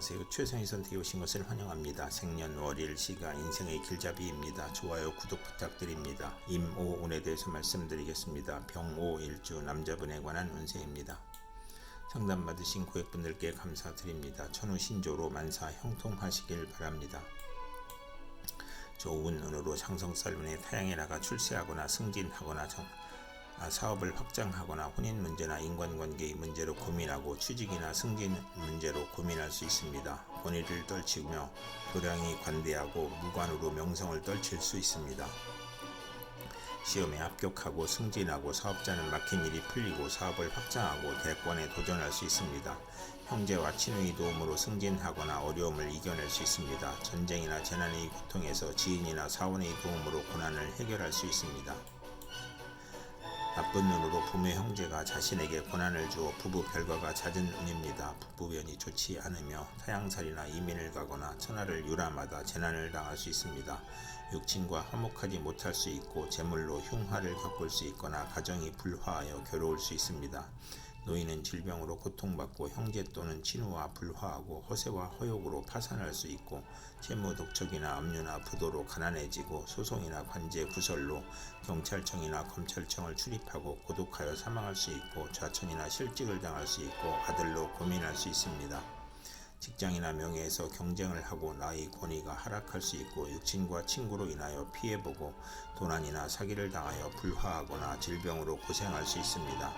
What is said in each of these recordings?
안녕하세요. 최선의 선택에 오신 것을 환영합니다. 생년 월일 시가 인생의 길잡이입니다. 좋아요, 구독 부탁드립니다. 임오 운에 대해서 말씀드리겠습니다. 병오 일주 남자분에 관한 운세입니다. 상담 받으신 고객분들께 감사드립니다. 천우 신조로 만사 형통하시길 바랍니다. 좋은 운으로 상성살 운에 타양에 나가 출세하거나 승진하거나 정, 아, 사업을 확장하거나 혼인 문제나 인간관계의 문제로 고민하고 취직이나 승진 문제로 고민할 수 있습니다. 권위를 떨치며 도량이 관대하고 무관으로 명성을 떨칠 수 있습니다. 시험에 합격하고 승진하고 사업자는 막힌 일이 풀리고 사업을 확장하고 대권에 도전할 수 있습니다. 형제와 친구의 도움으로 승진하거나 어려움을 이겨낼 수 있습니다. 전쟁이나 재난의 고통에서 지인이나 사원의 도움으로 고난을 해결할 수 있습니다. 나쁜 눈으로 부모 형제가 자신에게 고난을 주어 부부 결과가 잦은 운입니다. 부부변이 좋지 않으며 타양살이나 이민을 가거나 천하를 유람하다 재난을 당할 수 있습니다. 육친과 화목하지 못할 수 있고 재물로 흉화를 겪을 수 있거나 가정이 불화하여 괴로울 수 있습니다. 노인은 질병으로 고통받고 형제 또는 친우와 불화하고 허세와 허욕으로 파산할 수 있고 채무 독촉이나 압류나 부도로 가난해지고 소송이나 관제 구설로 경찰청이나 검찰청을 출입하고 고독하여 사망할 수 있고 좌천이나 실직을 당할 수 있고 아들로 고민할 수 있습니다. 직장이나 명예에서 경쟁을 하고 나의 권위가 하락할 수 있고 육친과 친구로 인하여 피해보고 도난이나 사기를 당하여 불화하거나 질병으로 고생할 수 있습니다.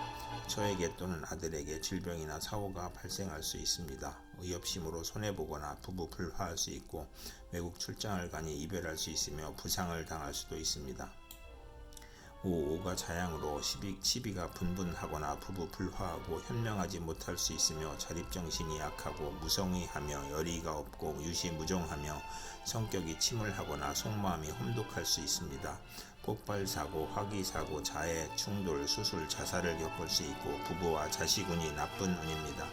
저에게 또는 아들에게 질병이나 사고가 발생할 수 있습니다. 의협심으로 손해보거나 부부 불화할 수 있고 외국 출장을 가니 이별할 수 있으며 부상을 당할 수도 있습니다. 5. 5가 자양으로 12, 12가 분분하거나 부부 불화하고 현명하지 못할 수 있으며 자립정신이 약하고 무성의하며 열의가 없고 유시무종하며 성격이 침울하거나 속마음이 혼독할 수 있습니다. 폭발사고, 화기사고, 자해, 충돌, 수술, 자살을 겪을 수 있고 부부와 자식운이 나쁜 운입니다.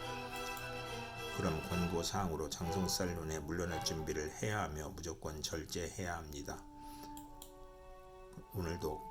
그럼 권고사항으로 장성살론에 물러날 준비를 해야 하며 무조건 절제해야 합니다. 오늘도